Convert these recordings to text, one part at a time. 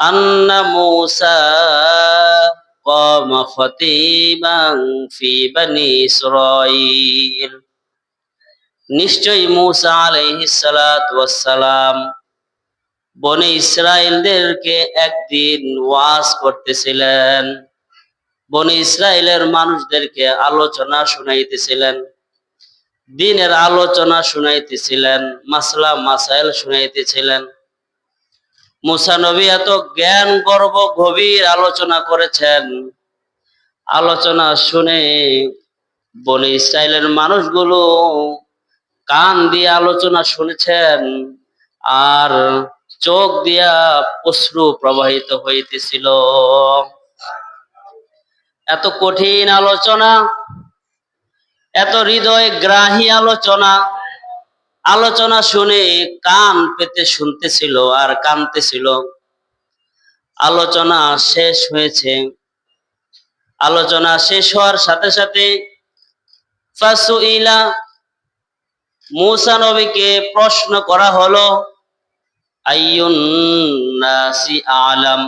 أن موسى قام خطيبا في بني إسرائيل নিশ্চয়ই মুসা আলাইহিসালাম বনে ইসরায়েলদেরকে একদিন ওয়াজ করতেছিলেন বনে ইসরায়েলের মানুষদেরকে আলোচনা শুনাইতেছিলেন দিনের আলোচনা শুনাইতেছিলেন মাসলা মাসাইল শুনাইতেছিলেন মুসা নবী এত জ্ঞান, গর্ব, গভীর আলোচনা করেছেন। আলোচনা শুনে বনে ইসরায়েলের মানুষগুলো কান দিয়ে আলোচনা শুনেছেন আর চোখ দিয়া অশ্রু প্রবাহিত হইতেছিল। এত কঠিন আলোচনা, এত হৃদয় গ্রাহী আলোচনা আলোচনা শুনে কান পেতে শুনতেছিল আর কানতেছিল। আলোচনা শেষ হয়েছে। আলোচনা শেষ হওয়ার সাথে সাথে ফাসুইলা মুসা নবীকে প্রশ্ন করা হলো নাসি আলাম?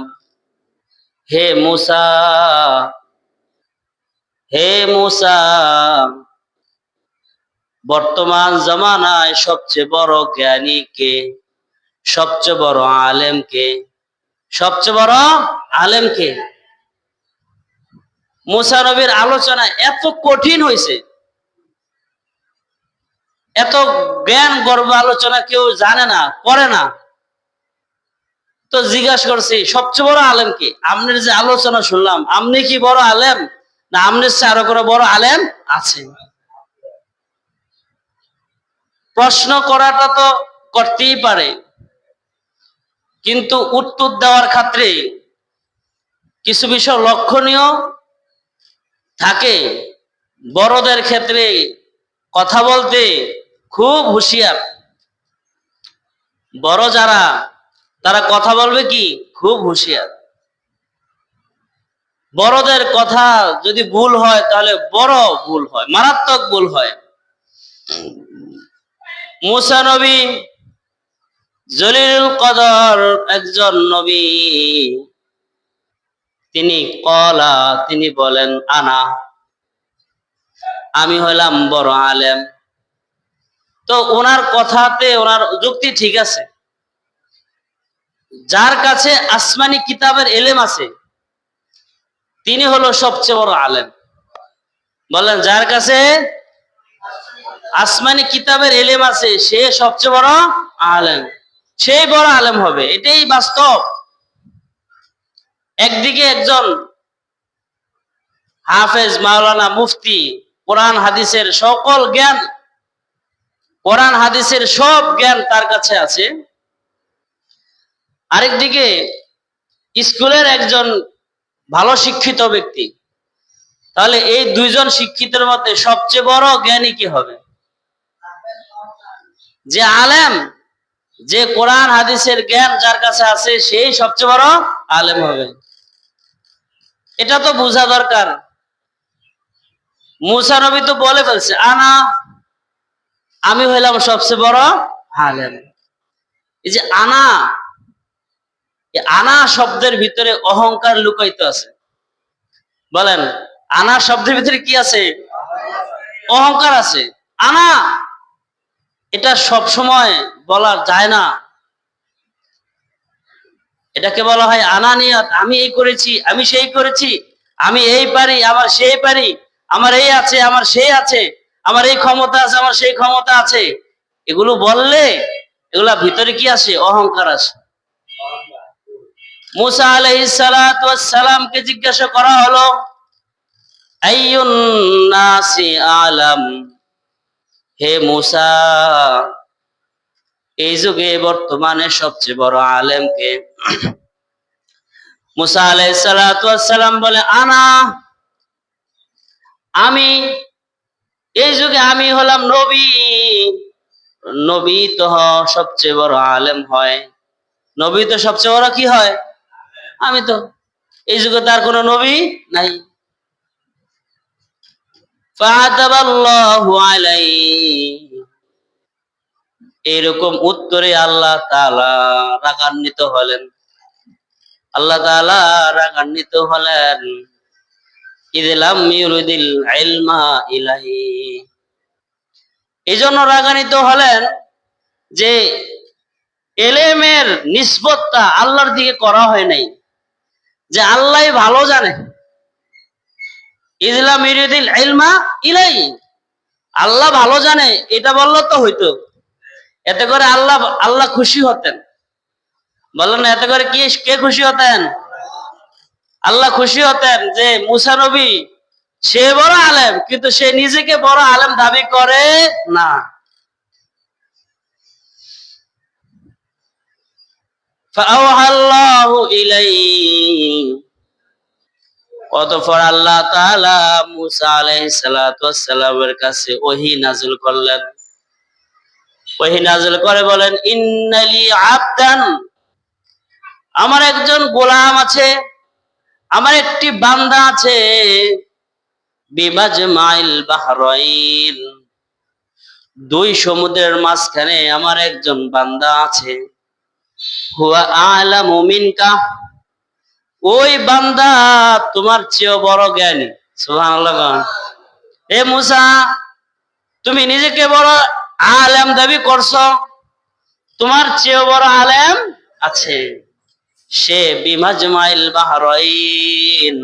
হে মুসা হে মুসা বর্তমান জমানায় সবচেয়ে বড় জ্ঞানী কে? সবচেয়ে বড় আলেম কে? সবচেয়ে বড় আলেম কে? মুসা নবীর আলোচনা এত কঠিন হয়েছে এত জ্ঞান গর্ব আলোচনা কেউ জানে না, করে না। তো জিজ্ঞাসা করছি, সবচেয়ে বড় আলেম কি? আপনার যে আলোচনা শুনলাম আপনি কি বড় আলেম? না আপনার চেয়ে আরও কোনো বড় আলেম আছে। প্রশ্ন করাটা তো করতেই পারে। কিন্তু উত্তর দেওয়ার ক্ষেত্রে কিছু বিষয় লক্ষণীয় থাকে। বড়দের ক্ষেত্রে কথা বলতে খুব হুঁশিয়ার। বড় যারা, তারা কথা বলবে কি? খুব হুঁশিয়ার। বড়দের কথা যদি ভুল হয়, তাহলে বড় ভুল হয়, মারাত্মক ভুল হয়। মুসা নবী জলিল কদর একজন নবী। তিনি কলা, তিনি বলেন, আনা, আমি হলাম বড় আলেম। তো ওনার কথাতে, ওনার যুক্তি ঠিক আছে। যার কাছে আসমানি কিতাবের এলেম আছে, তিনি হলো সবচেয়ে বড় আলেম। বলেন, যার কাছে আসমানি কিতাবের এলেম আছে, সে সবচেয়ে বড় আলেম। সেই বড় আলেম হবে, এটাই বাস্তব। একদিকে একজন হাফেজ মাওলানা মুফতি, কোরআন হাদিসের সকল জ্ঞান, কোরআন হাদিসের সব জ্ঞান তার কাছে আছে। আরেকদিকে স্কুলের একজন ভালো শিক্ষিত ব্যক্তি, তাহলে এই দুইজন শিক্ষিতের মধ্যে সবচেয়ে বড় জ্ঞানী কি হবে? যে আলেম, যে কোরআন, হাদিসের জ্ঞান যার কাছে আছে, সেই সবচেয়ে বড় আলেম হবে। এটা তো বোঝা দরকার। মুসা নবী তো বলে ফেলছে, আনা, আমি হইলাম সবচেয়ে বড় আলেম। এই যে আনা আনা শব্দের ভিতরে অহংকার লুকাইত আছে। বলেন, আনা শব্দের ভিতরে কি আছে? অহংকার আছে। আনা এটা সব সময় বলা যায় না। এটাকে বলা হয় আনানিয়াত, আমি এই করেছি, আমি সেই করেছি, আমি এই পারি, আমার সেই পারি, আমার এই আছে, আমার সেই আছে, আমার এই ক্ষমতা আছে, আমার সেই ক্ষমতা আছে। এগুলো বললে এগুলা ভিতরে কি আসে? অহংকার আসে। মুসা আলাইসালামকে জিজ্ঞাসা করা হলো নাসি আলাম? হে মুসা, এই যুগে বর্তমানে সবচেয়ে বড় আলেমকে মুসা আলাইসালাম বলে, আনা, আমি, এই যুগে আমি হলাম নবী। নবী তো সবচেয়ে বড় আলেম হয়। নবী তো সবচেয়ে বড় কি হয়? আমি তো, এই যুগে তার কোনো নবী নাই। এরকম উত্তরে আল্লাহ রাগান্বিত হলেন। আল্লাহ রাগান্বিত হলেন। এই জন্য রাগান্বিত হলেন যে এলেমের নিসবতটা আল্লাহর দিকে করা হয় নাই। যে আল্লাহ ভালো জানে। ইজলাম ইউরিদিল ইলমা ইলাই আল্লাহ ভালো জানে এটা বললো তো হইতো এতে করে আল্লাহ আল্লাহ খুশি হতেন বললেন না এতে করে কি কে খুশি হতেন আল্লাহ খুশি হতেন যে মুসা নবী সে বড় আলেম কিন্তু সে নিজেকে বড় আলেম দাবি করে না فأوحى الله إليه অতঃপর আল্লাহ তাআলা মুসা কাছে ওহী নাযিল করলেন। ওহী করে বলেন, ইন্নালি আবদান, আমার একজন গোলাম আছে, আমার একটি বান্দা আছে বিমাজ মাইল বাহরাইন। দুই সমুদ্রের মাঝখানে আমার একজন বান্দা আছে। হুয়া আলামু মিনকা ওই বান্দা তোমার চেয়েও বড় জ্ঞানী। কন। এ মুসা, তুমি নিজেকে বড় আলেম দাবি করছ। তোমার চেয়েও বড় আলেম আছে। সে বিমাজমাইল বাহরাইন,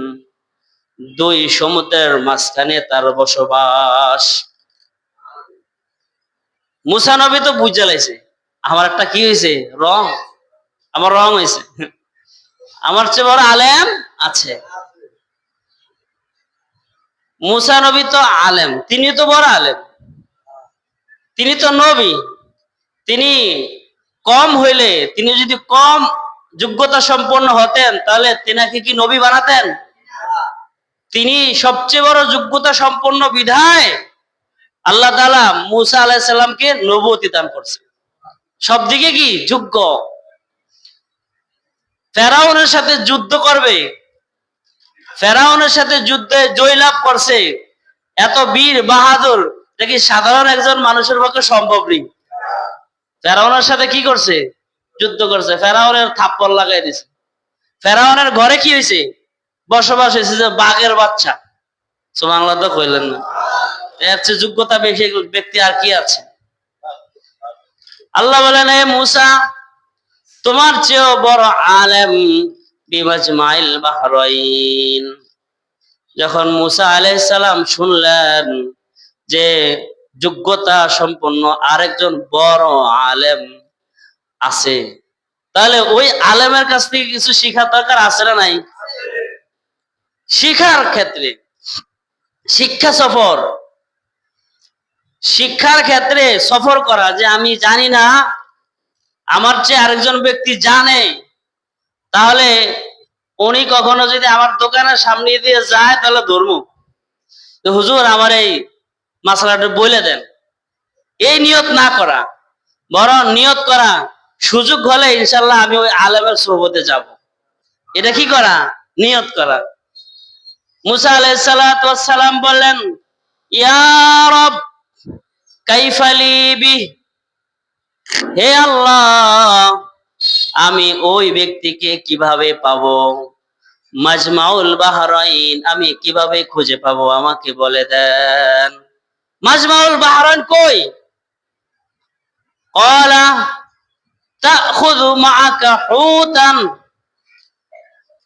দুই সমুদ্রের মাঝখানে তার বসবাস। মুসা নবী তো বুঝে লাইছে। আমার একটা কি হয়েছে রং। আমার রং হয়েছে আমার চেয়ে বড় আলেম আছে। মুসা নবী তো আলেম, তিনি তো বড় আলেম। তিনি তো নবী। তিনি কম হইলে, তিনি যদি কম যোগ্যতা সম্পন্ন হতেন, তাহলে তেনাকে কি নবী বানাতেন? তিনি সবচেয়ে বড় যোগ্যতা সম্পন্ন বিধায় আল্লাহ মুসা আলাইহিস সালামকে নবুয়তি দান করছে সব দিকে কি? যোগ্য। ফেরাউনের সাথে যুদ্ধ করবে। ফেরাউনের সাথে যুদ্ধে জয়লাভ করছে। এত বীর বাহাদুর, এটা কি সাধারণ একজন মানুষের পক্ষে সম্ভব নেই? ফেরাউনের সাথে কি করছে? যুদ্ধ করছে। ফেরাউনের থাপ্পড় লাগাই দিছে। ফেরাউনের ঘরে কি হয়েছে বসবাস হয়েছে যে বাঘের বাচ্চা। সুমাংলা তো কইলেন না। এর চেয়ে যোগ্যতা বেশি ব্যক্তি আর কি আছে? আল্লাহ বলেন হে মুসা তোমার চেয়েও বড় আলেম বিমাজমাইল বাহরাইন। যখন মুসা আলাইহিস সালাম শুনলেন যে যোগ্যতা সম্পন্ন আরেকজন বড় আলেম আছে, তাহলে ওই আলেমের কাছ থেকে কিছু শিখার দরকার আছে না নাই? শিখার ক্ষেত্রে, শিক্ষা সফর। শিক্ষার ক্ষেত্রে সফর করা যে আমি জানি না আমার চেয়ে আরেকজন ব্যক্তি জানে, তাহলে উনি কখনো যদি আমার দোকানের সামনে দিয়ে যায়, তাহলে ধর্ম হুজুর, আমার এই মশলাটা বলে দেন। এই নিয়ত না করা, বরং নিয়ত করা সুযোগ হলে ইনশাল্লাহ আমি ওই আলেমের সোহবতে যাব। এটা কি করা? নিয়ত করা। মুসা আলাইসালাম বললেন, ইয়া রব, কাইফালি বিহ হে আল্লাহ, আমি ওই ব্যক্তিকে কীভাবে পাবো? মাজমাউল বাহরাইন, আমি কীভাবে খুঁজে পাবো? আমাকে বলে দেন। মাজমাউল বাহরাইন কই? কলা তাখুযু মাআকা হুতান।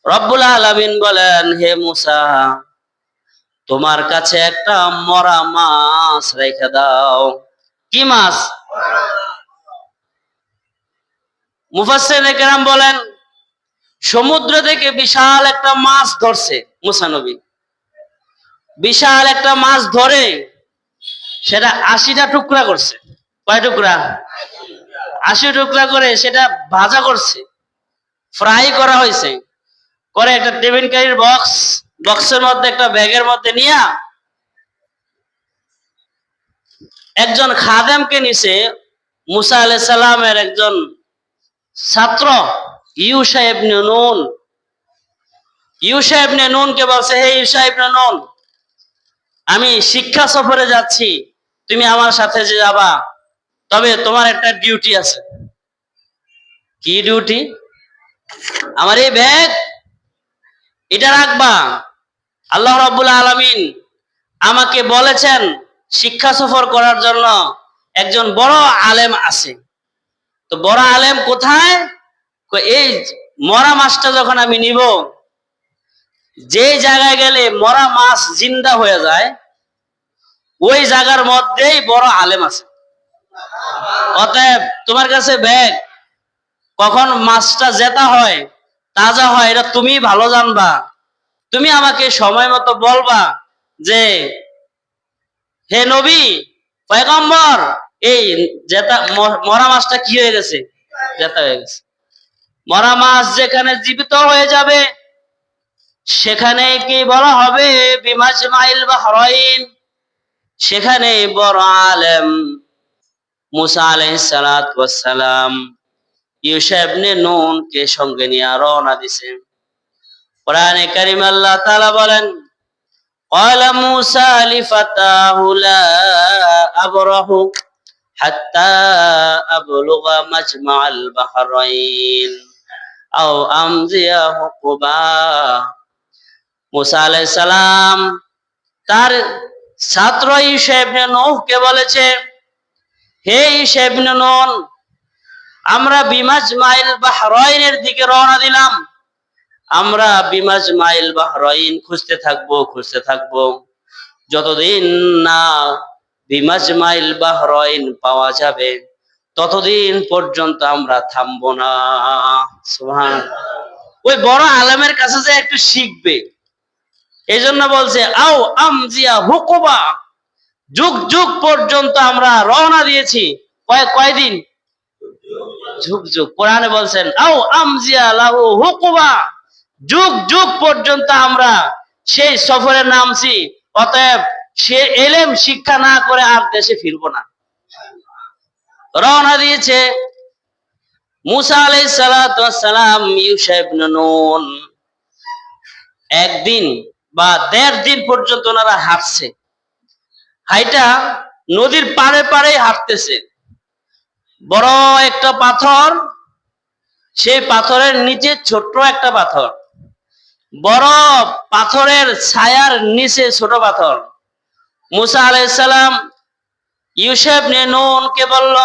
রব্বুল আলামিন বলেন, হে মুসা, তোমার কাছে একটা মরা মাছ রেখে দাও। কি মাছ? মুফাসসির কেরাম বলেন, সমুদ্র থেকে বিশাল একটা মাছ ধরছে মুসানবী বিশাল একটা মাছ ধরে সেটা আশিটা টুকরা করছে। কয় টুকরা? আশি টুকরা করে সেটা ভাজা করছে, ফ্রাই করা হয়েছে। করে একটা টিফিন ক্যারির বক্স, বক্সের মধ্যে একটা ব্যাগের মধ্যে নিয়ে একজন খাদেমকে নিছে, মুসা আলাইহিস সালামের একজন ছাত্র, ইউসা ইবনে নুন। ইউসা ইবনে নুনকে বলছে, হে ইউসা ইবনে নুন, আমি শিক্ষা সফরে যাচ্ছি, তুমি আমার সাথে যে যাবা, তবে তোমার একটা ডিউটি আছে। কি ডিউটি আমার এই ব্যাগ এটা রাখবা। আল্লাহ রাব্বুল আলামিন আমাকে বলেছেন, শিক্ষা সফর করার জন্য একজন বড় আলেম আছে। তো বড় আলেম কোথায়? এই মরা মাছটা যখন আমি নিব, যে জায়গায় গেলে মরা মাছ জিন্দা হয়ে যায়, ওই জায়গার মধ্যেই বড় আলেম আছে। অতএব তোমার কাছে ব্যাগ, কখন মাছটা জেতা হয়, তাজা হয়, এটা তুমি ভালো জানবা। তুমি আমাকে সময় মতো বলবা যে, হে নবী, পয়গম্বর এই জেতা ম- মরা মাছটা কি হয়ে গেছে জেতা হয়ে গেছে মরা মাছ যেখানে জীবিত হয়ে যাবে সেখানে কি বলা হবে বিমাজ মাইল বা হরইন সেখানে বড় আলেম মুসা আলাইহিস সালাত ওয়াস সালাম ইউসেবনে নুন কে সঙ্গে নিয়ে রওনা দিছে কোরআনে কারিম আল্লাহ তাআলা বলেন قال موسى لفتاه لا أبرح حتى أبلغ مجمع البحرين أو أمضي حقبا মুসা আলাইহিস সালাম তার ছাত্র ইউসেবনে নূহকে বলেছে হে ইউসেবনে নূন আমরা বিমাজ মাইল বাহরাইনের দিকে রওনা দিলাম আমরা বিমাজ মাইল বাহরাইন খুঁজতে থাকবো খুঁজতে থাকবো যতদিন না বিমাজ মাইল বাহরাইন পাওয়া যাবে। ততদিন পর্যন্ত আমরা থামবো না। সুবহান। ওই বড় আলেমের কাছে যে একটু শিখবে। এই জন্য বলছে, আও আমজিয়া হুকুবা। যুগ যুগ পর্যন্ত আমরা রওনা দিয়েছি। কয়, কয়দিন? যুগ যুগ। কোরআনে বলছেন, আও আমজিয়া লাহু হুকুবা। যুগ যুগ পর্যন্ত আমরা সেই সফরে নামছি। অতএব সে এলেম শিক্ষা না করে আর দেশে ফিরবো না। রওনা দিয়েছে মুসা আলাই সালাম একদিন বা দেড় দিন পর্যন্ত ওনারা হাঁটছে। হাইটা নদীর পাড়ে পাড়ে হাঁটতেছে। বড় একটা পাথর, সেই পাথরের নিচে ছোট্ট একটা পাথর। বড় পাথরের ছায়ার নিচে ছোট পাথর। মুসা আলাইসালাম ইউসেফ নে নুনকে বলল,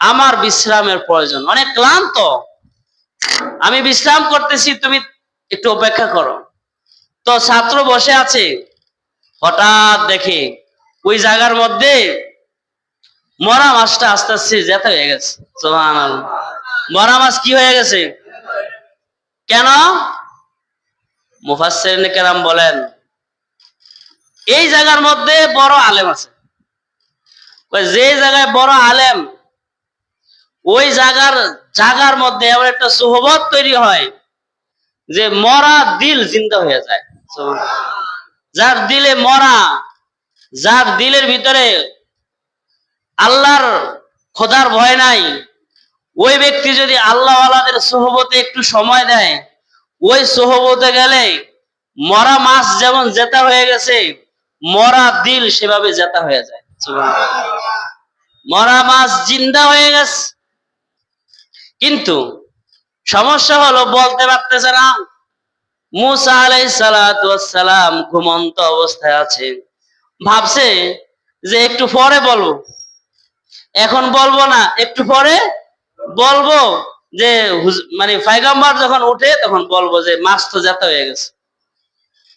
আমার বিশ্রামের প্রয়োজন। অনেক ক্লান্ত। আমি বিশ্রাম করতেছি, তুমি একটু অপেক্ষা করো। তো ছাত্র বসে আছে। হঠাৎ দেখে ওই জায়গার মধ্যে মরা মাছটা আস্তে আস্তে যেতে হয়ে গেছে। মরা মাছ কি হয়ে গেছে? কেন? মুফাসসিরিন কেরাম বলেন এই জায়গার মধ্যে বড় আলেম আছে। যে জায়গায় বড় আলেম, ওই জায়গার জায়গার মধ্যে এমন একটা সোহবত তৈরি হয় যে মরা দিল জিন্দা হয়ে যায়। যার দিলে মরা, যার দিলের ভিতরে আল্লাহর খোদার ভয় নাই, ওই ব্যক্তি যদি আল্লাহ আলাদের সোহবতে একটু সময় দেয়, ওই সোহবতে গেলে মরা মাছ যেমন জেতা হয়ে গেছে মরা দিল সেভাবে জেতা হয়ে যায়। মরা মাছ জিন্দা হয়ে গেছে। কিন্তু সমস্যা হলো, বলতে পারতেছে না, মুসা আলাই সালাম ঘুমন্ত অবস্থায় আছে। ভাবছে যে একটু পরে বলব। এখন বলব না, একটু পরে বলব যে মানে ফাইগাম্বার যখন উঠে তখন বলব যে মাছ তো জাতা হয়ে গেছে।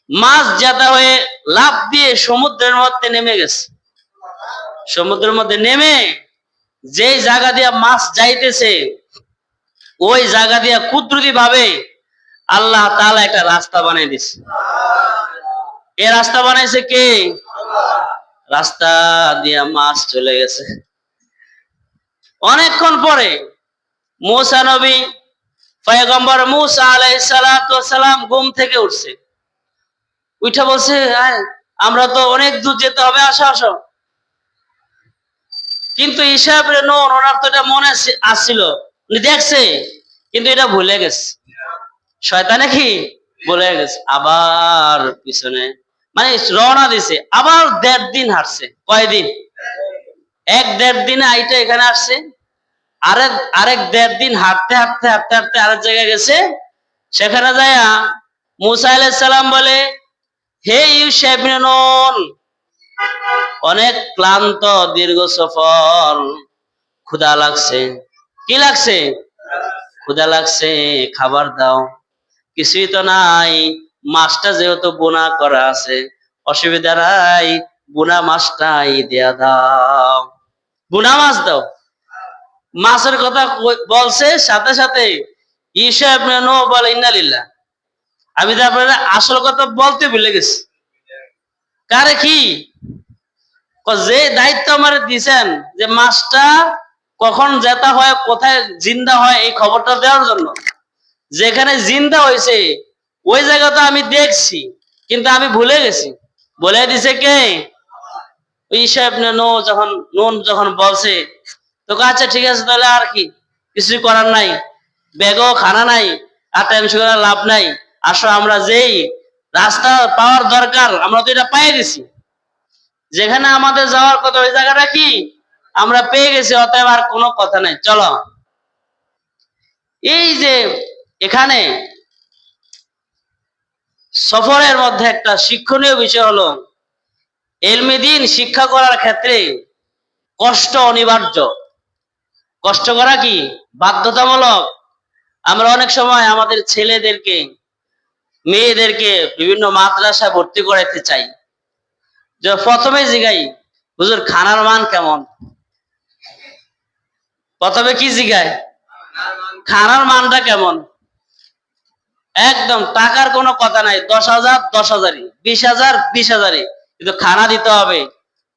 মাছ জাতা হয়ে লাভ দিয়ে সমুদ্রের মধ্যে নেমে গেছে। সমুদ্রের মধ্যে নেমে যেই জায়গা দিয়া মাছ যাইতেছে, ওই জায়গা দিয়া কুদরতি ভাবে আল্লাহ তাআলা একটা রাস্তা বানিয়ে দিছে। এ রাস্তা বানাইছে কে? রাস্তা দিয়া মাছ চলে গেছে। অনেকক্ষণ পরে মূসা নবী, পয়গম্বর মূসা সালাতু সালাম ঘুম থেকে উঠছে। উঠে বলছে আমরা তো অনেক দূর যেতে হবে, আসো আসো। কিন্তু ওনার তো এটা মনে আসছিল। দেখছে, কিন্তু এটা ভুলে গেছে। শয়তানে কি? ভুলে গেছে। আবার পিছনে মানে রওনা দিছে। আবার দেড় দিন হাঁটছে। কয়দিন এক দেড় দিনে আইটা এখানে আসছে। আরেক আরেক দেড় দিন হাঁটতে হাঁটতে হাঁটতে হাঁটতে আরেক জায়গায় গেছে। সেখানে যায়া মুসা বলে হে ইউসেফ নন অনেক ক্লান্ত দীর্ঘ সফর। ক্ষুধা লাগছে। কি লাগছে? ক্ষুধা লাগছে। খাবার দাও। কিছুই তো নাই। মাছটা যেহেতু বোনা করা আছে, অসুবিধা নাই। বোনা মাছটাই দেয়া দাও। বুনা মাছ দাও? মাছের কথা বলছে সাথে সাথে ইসব বলে ইন্নালিল্লাহ আমি তারপরে আসল কথা বলতে ভুলে গেছি। কারে কি? যে দায়িত্ব আমার দিছেন যে মাছটা কখন জেতা হয়, কোথায় জিন্দা হয়, এই খবরটা দেওয়ার জন্য। যেখানে জিন্দা হয়েছে, ওই জায়গাটা আমি দেখছি, কিন্তু আমি ভুলে গেছি। বলে দিছে কে? ওই সাহেব নো যখন, নুন যখন বলছে, তো আচ্ছা ঠিক আছে, তাহলে আর কি? কিছু করার নাই। ব্যাগও খানা নাই, আর টাইম লাভ নাই। আসো, আমরা যেই রাস্তা পাওয়ার দরকার, আমরা তো এটা পেয়ে গেছি যেখানে আমাদের যাওয়ার কথা, ওই জায়গাটা কি? আমরা পেয়ে গেছি, অতএব আর কোনো কথা নাই। চলো। এই যে এখানে সফরের মধ্যে একটা শিক্ষণীয় বিষয় হলো এলমেদিন শিক্ষা করার ক্ষেত্রে কষ্ট অনিবার্য। কষ্ট করা কি? বাধ্যতামূলক। আমরা অনেক সময় আমাদের ছেলেদেরকে মেয়েদেরকে বিভিন্ন মাদ্রাসায় ভর্তি করাইতে চাই। যে প্রথমে জিগাই, হুজুর, খানার মান কেমন? প্রথমে কি জিগায় খানার মানটা কেমন? একদম, টাকার কোনো কথা নাই, দশ হাজার, দশ হাজারই, বিশ হাজার, বিশ হাজারই, কিন্তু খানা দিতে হবে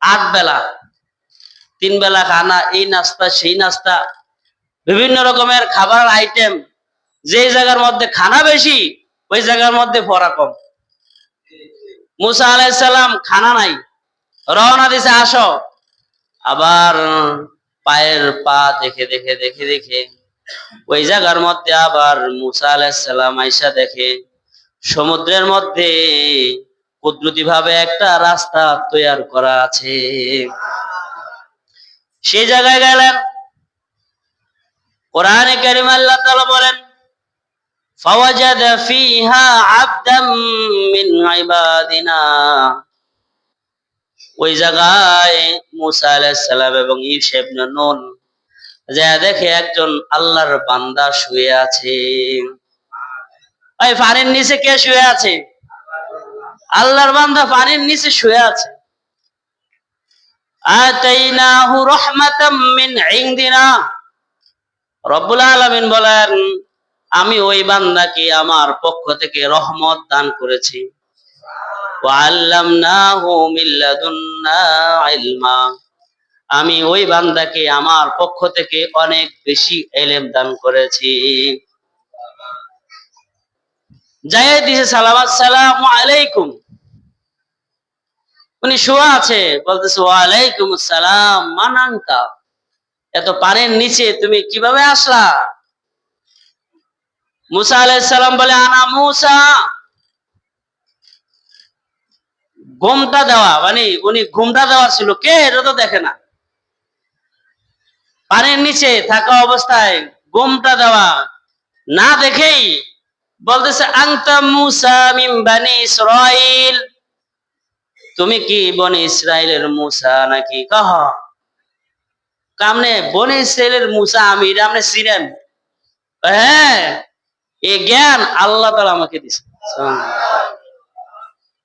আট বেলা। তিন বেলা খানা, এই নাস্তা, সেই নাস্তা, বিভিন্ন রকমের খাবার আইটেম যে জায়গার মধ্যে খানা বেশি ওই জায়গার মধ্যে পড়া কম। মুসা আলাইসাল্লাম খানা নাই। রওনা দিছে, আসো। আবার পায়ের পা দেখে দেখে দেখে দেখে। ওই জায়গার মধ্যে আবার মুসা আলাইসাল্লাম আইসা দেখে, সমুদ্রের মধ্যে কুদরতি ভাবে একটা রাস্তা তৈয়ার করা আছে। সেই জায়গায় গেলেন। কোরআনে কারিম আল্লাহ তাআলা বলেন فوجد فيها عبدا من عبادنا ওই জায়গায় মুসা আলাইহিস সালাম এবং ইউসুফ ইবনে নুন যা দেখে একজন আল্লাহর বান্দা শুয়ে আছে ওই পানির নিচে কে শুয়ে আছে আল্লাহর বান্দা পানির নিচে শুয়ে আছে আতাইনাহু রাহমাতাম মিন ইনদিনা রব্বুল আলামিন বলেন আমি ওই বান্দাকে আমার পক্ষ থেকে রহমত দান করেছি। আমি ওই বান্দাকে আমার পক্ষ থেকে অনেক বেশি এলেম দান করেছি। উনি শোয়া আছে, বলতেছে মানাঙ্কা এত পানির নিচে তুমি কীভাবে আসলা? মুসা আলাইসালাম বলে, আনা মুসা। ঘুমটা দেওয়া মানে উনি ঘুমটা দেওয়া ছিল। কে? এটা তো দেখে না। পানির নিচে থাকা অবস্থায় ঘুমটা দেওয়া। না দেখেই বলতেছে আংতা মুসা মিম বানি ইসরাইল। তুমি কি বনে ইসরায়েলের মুসা নাকি? কহ। কামনে বনে ইসরায়েলের মুসা আমি এটা আপনি চিনেন? হ্যাঁ। এই জ্ঞান আল্লাহ তালা আমাকে দিছে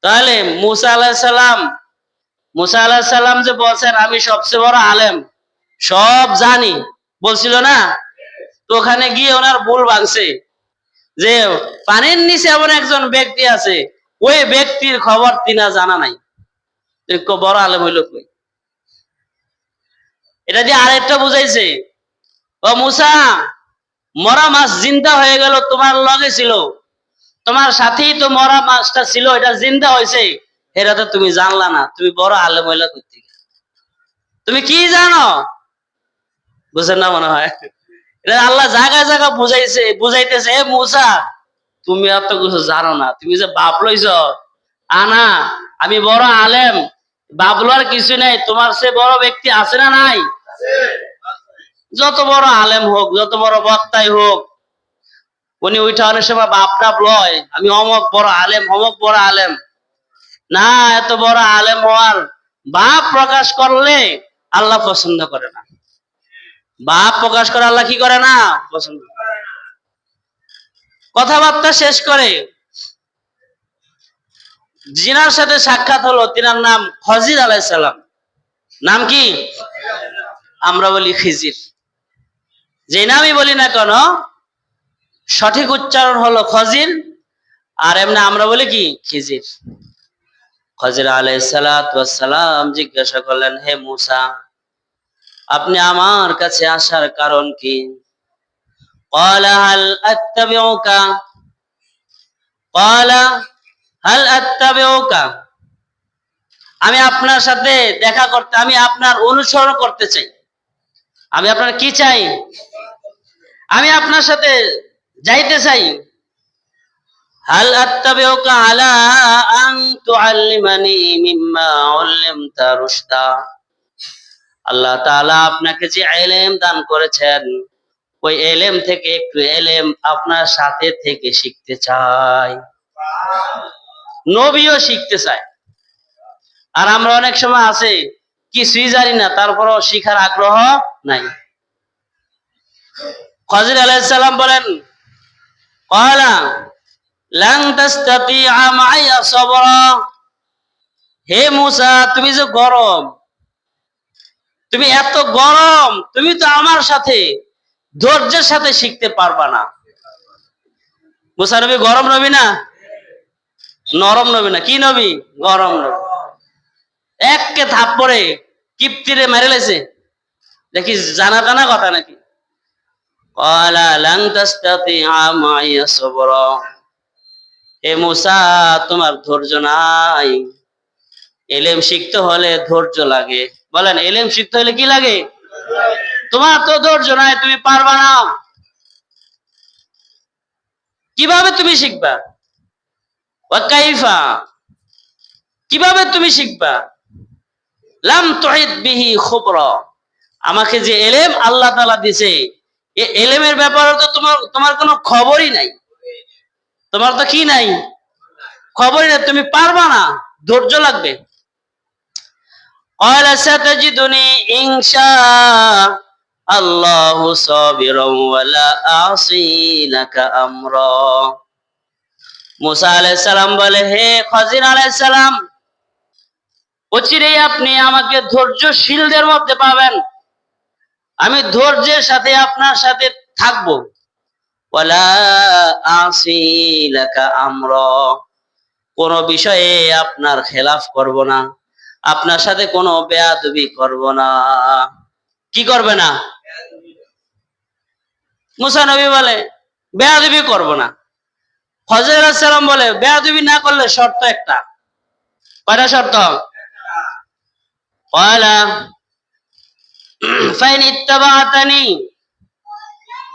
তাহলে মুসা আলাহ সাল্লাম মুসা আলাহ সাল্লাম যে বলছেন, আমি সবচেয়ে বড় আলেম, সব জানি। বলছিল না? তো ওখানে গিয়ে ওনার ভুল ভাঙছে। যে পানির নিচে এমন একজন ব্যক্তি আছে, ওই ব্যক্তির খবর তিনা জানা নাই। বড় আলেম হইল কই? এটা দিয়ে আরেকটা বুঝাইছে। ও মুসা মরা মাছ জিন্দা হয়ে গেল, তোমার লগে ছিল। তোমার সাথেই তো মরা মাছটা ছিল, এটা জিন্দা হয়েছে। এটা তো তুমি জানলা না, তুমি বড় আলেম হইলা করতে তুমি কি জানো? বুঝেন না মনে হয়। এটা আল্লাহ জায়গা জায়গা বুঝাইছে, বুঝাইতেছে, এ মুসা, তুমি এত কিছু জানো না, তুমি যে বাপ লইছ, আনা, আমি বড় আলেম বাবলার কিছু নাই, তোমার সে বড় ব্যক্তি আছে না নাই? যত বড় আলেম হোক, যত বড় বক্তাই হোক, উনি ওইটা অনেক সময় বাপটাপ লয় আমি অমক বড় আলেম, অমক বড় আলেম। না, এত বড় আলেম হওয়ার বাপ প্রকাশ করলে আল্লাহ পছন্দ করে না। বাপ প্রকাশ করে আল্লাহ কি করে না? পছন্দ কথাবার্তা শেষ করে জিনার সাথে সাক্ষাৎ হলো, তিনার নাম খজির আলাইসাল্লাম নাম কি? আমরা বলি খিজির। যে নামই বলি না কেন, সঠিক উচ্চারণ হলো খজির, আর এমনি আমরা বলি কি? খিজির। খজির আলাইসালাম জিজ্ঞাসা করলেন, হে মুসা, আপনি আমার কাছে আসার কারণ কি? আমি আপনার সাথে দেখা করতে, আমি আপনার অনুসরণ করতে চাই। আমি আপনার কি চাই? আমি আপনার সাথে যাইতে চাই। হাল আত্তাবিউকা আলা আন তুআল্লিমানি মিম্মা উল্লিমতা রুশদা। আল্লাহ তাআলা আপনাকে যে এলেম দান করেছেন, ওই এলেম থেকে একটু এলেম আপনার সাথে থেকে শিখতে চাই। নবীও শিখতে চায়। আর আমরা অনেক সময় আছে, কিছুই জানি না, তারপরও শিখার আগ্রহ নাই। খজির আলাইসাল্লাম বলেন হে মুসা, তুমি যে গরম, তুমি এত গরম, তুমি তো আমার সাথে ধৈর্যের সাথে শিখতে পারবা না। মুসা নবী গরম নবী না? নরম নবী না। কি নবী? গরম নবী। এককে থাপ্পড়ে কিপ্তিরে মেরে লেছে। দেখি জানা টানা কথা নাকি? তোমার ধৈর্য নাই। এলেম শিখতে হলে ধৈর্য লাগে। বলেন, এলেম শিখতে হলে কি লাগে? তোমার তো ধৈর্য নাই, তুমি পারবা না। কীভাবে তুমি শিখবা? ওয়াকাইফা কীভাবে তুমি শিখবা? লাম তুহিদ বিহি খুবরা। আমাকে যে এলেম আল্লাহ তাআলা দিছে এ এলেমের ব্যাপারে তো তোমার তোমার কোনো খবরই নাই তোমার তো কি নাই খবরই নাই তুমি পারবা না ধৈর্য লাগবে قال ستجدني إن شاء الله صابرا ولا أعصي لك أمرا মুসা আলাইহিস সালাম বলে হে খজির আলাইহিস সালাম অচিরেই আপনি আমাকে ধৈর্যশীলদের মধ্যে পাবেন আমি ধৈর্যের সাথে আপনার সাথে থাকব। কোন বিষয়ে আপনার খেলাফ করব না। আপনার সাথে কোনো বেয়াদবি করব না। কি করবে না? মুসা নবী বলে, বেয়াদবি করব না। ফজর সালাম বলে, বেয়াদবি না করলে শর্ত একটা। কয়টা শর্ত? পয়লা ফাইন ইত্তাবাতানি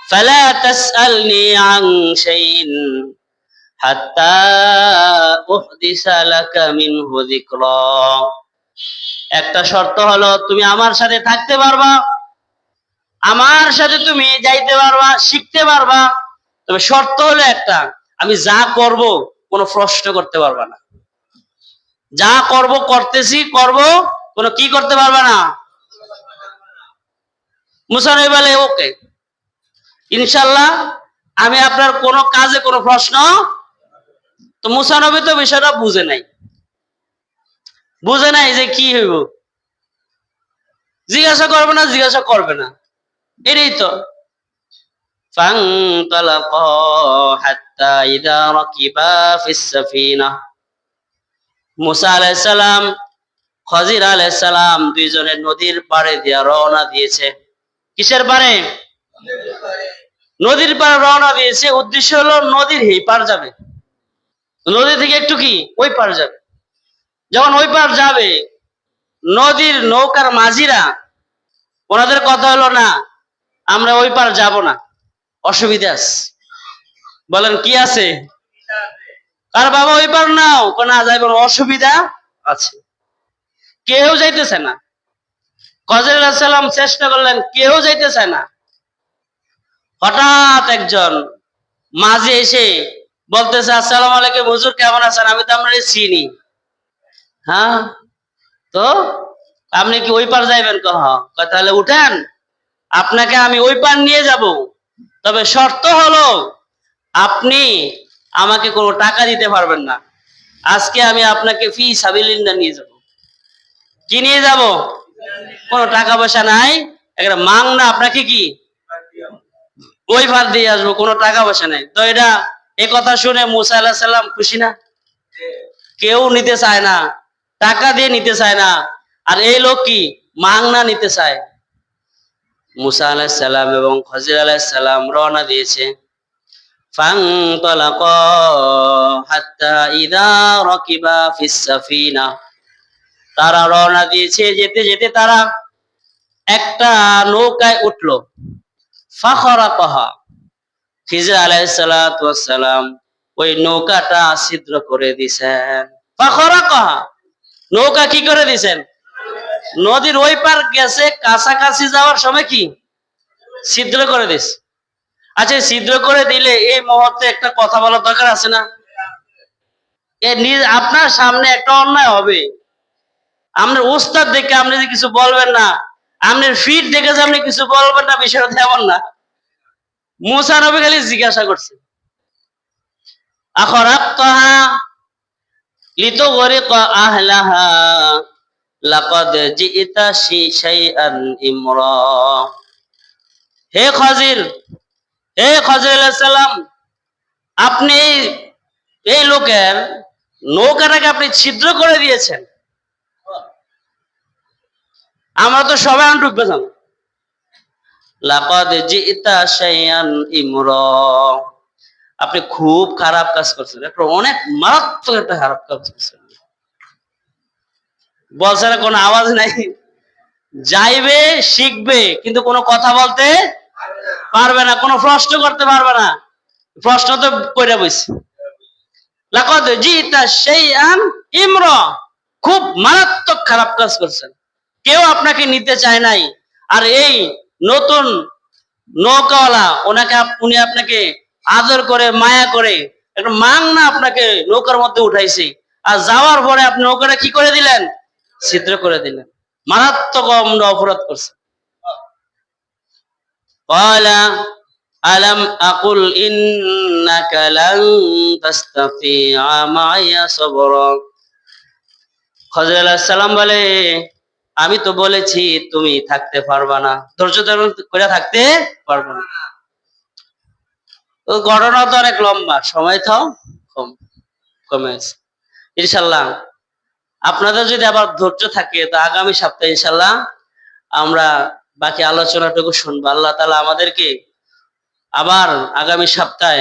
فلا تسألني عن شيء حتى أحدث لك منه ذكرا একটা শর্ত হলো তুমি আমার সাথে থাকতে পারবা আমার সাথে তুমি যাইতে পারবা শিখতে পারবা তবে শর্ত হলো একটা আমি যা করব কোনো প্রশ্ন করতে পারবা না যা করব করতেছি করব কোনো কি করতে পারবা না মুসানবী বলে ওকে ইনশাল্লাহ আমি আপনার কোনো কাজে কোনো প্রশ্ন তো মুসানবী তো বিষয়টা বুঝে নাই বুঝে নাই যে কি হইব জিজ্ঞাসা করবে না জিজ্ঞাসা করবে না এটাই তো فانطلقا حتى إذا ركبا في السفينة মুসা আলাইহিস সালাম খজির আলাইহিস সালাম দুইজনে নদীর পাড়ে দিয়া রওনা দিয়েছে কিসের পারে? নদীর পাড়ে রওনা দিয়েছে, উদ্দেশ্য হলো নদীর এই পার যাবে। নদী থেকে একটু কি? ওই পার যাবে। যখন ওই পার যাবে, নদীর নৌকার মাঝিরা, ওনাদের কথা হলো না, আমরা ওই পার যাব না। অসুবিধা আছে। বলেন, কি আছে? আর বাবা ওই পার নাও? না, যাইবার অসুবিধা আছে। কেউ যাইতেছে না। সাল্লাম চেষ্টা করলেন, কেউ যাইতে চায় না। হঠাৎ একজন মাঝে এসে বলতেছে, আসসালাম আলাইকুম, হুজুর কেমন আছেন? আমি তো আপনার চিনি। হ্যাঁ? তো? আপনি কি ওই পার যাইবেন কহ? তাহলে উঠেন। আপনাকে আমি ওই পার নিয়ে যাব। তবে শর্ত হলো, আপনি আমাকে কোনো টাকা দিতে পারবেন না। আজকে আমি আপনাকে ফি সাবিলিন্দা নিয়ে যাব। কি নিয়ে যাব? কোনো টাকা পয়সা নাই একটা মাং না আপনাকে কি ওই ভার দিয়ে আসবো কোনো টাকা পয়সা নাই তো এটা এ কথা শুনে মুসা আল্লাহ সাল্লাম খুশি না কেউ নিতে চায় না টাকা দিয়ে নিতে চায় না আর এই লোক কি মাংনা নিতে চায় মুসা আলাহিসাল্লাম এবং খজির আলাহিসাল্লাম রওনা দিয়েছে فانطلقا حتى إذا ركبا في السفينة তারা রওনা দিয়েছে। যেতে যেতে তারা একটা নৌকায় উঠল। ফাখরা কহা খিজর আলাইসালাম ওই নৌকাটা ছিদ্র করে দিছেন। ফাখরা কহা নৌকা কি করে দিছেন? নদীর ওই পার গেছে, কাছাকাছি যাওয়ার সময় কি? ছিদ্র করে দিস আচ্ছা ছিদ্র করে দিলে এই মুহূর্তে একটা কথা বলার দরকার আছে না? এ আপনার সামনে একটা অন্যায় হবে। আপনার ওস্তাদ দেখে আপনি যে কিছু বলবেন না আপনার ফিট দেখে যে আপনি কিছু বলবেন না, বিষয়টা তেমন না। মুসা নবী খালি জিজ্ঞাসা করছে। আখরাক্তাহা লিতুগরিক আহলাহা, লাকাদ জিইতা শাইআন ইমরা। হে খাজির হে আলাইহিস সালাম আপনি এই লোকের নৌকাটাকে আপনি ছিদ্র করে দিয়েছেন। আমরা তো সবাই ডুববে যাব লাকাদ জিইতা শাইআন ইমরা। আপনি খুব খারাপ কাজ করছেন। একটা অনেক মারাত্মক একটা খারাপ কাজ করছেন। বলছে না, কোনো আওয়াজ নাই। যাইবে, শিখবে, কিন্তু কোনো কথা বলতে পারবে না, কোনো প্রশ্ন করতে পারবে না। প্রশ্ন তো করে বসে লাকাদ জিইতা শাইআন ইমরা। খুব মারাত্মক খারাপ কাজ করছেন। কেউ আপনাকে নিতে চায় নাই। আর এই নতুন নৌকাওয়ালা, ওনাকে উনি আপনাকে আদর করে, মায়া করে একটা মাংনা আপনাকে নৌকার মধ্যে উঠাইছে। আর যাওয়ার পরে আপনি নৌকাটা কি করে দিলেন? ছিদ্র করে দিলেন। মারাত্মক অপরাধ করছে। পয়লা বলে আমি তো বলেছি তুমি থাকতে পারবা না। ধৈর্য ধারণ করে থাকতে পারবা না। ঘটনা তো অনেক লম্বা, সময় তো কম, কমে আছে। ইনশাল্লাহ আপনাদের যদি আবার ধৈর্য থাকে, তো আগামী সপ্তাহে ইনশাল্লাহ আমরা বাকি আলোচনাটুকু শুনব। আল্লাহ তালা আমাদেরকে আবার আগামী সপ্তাহে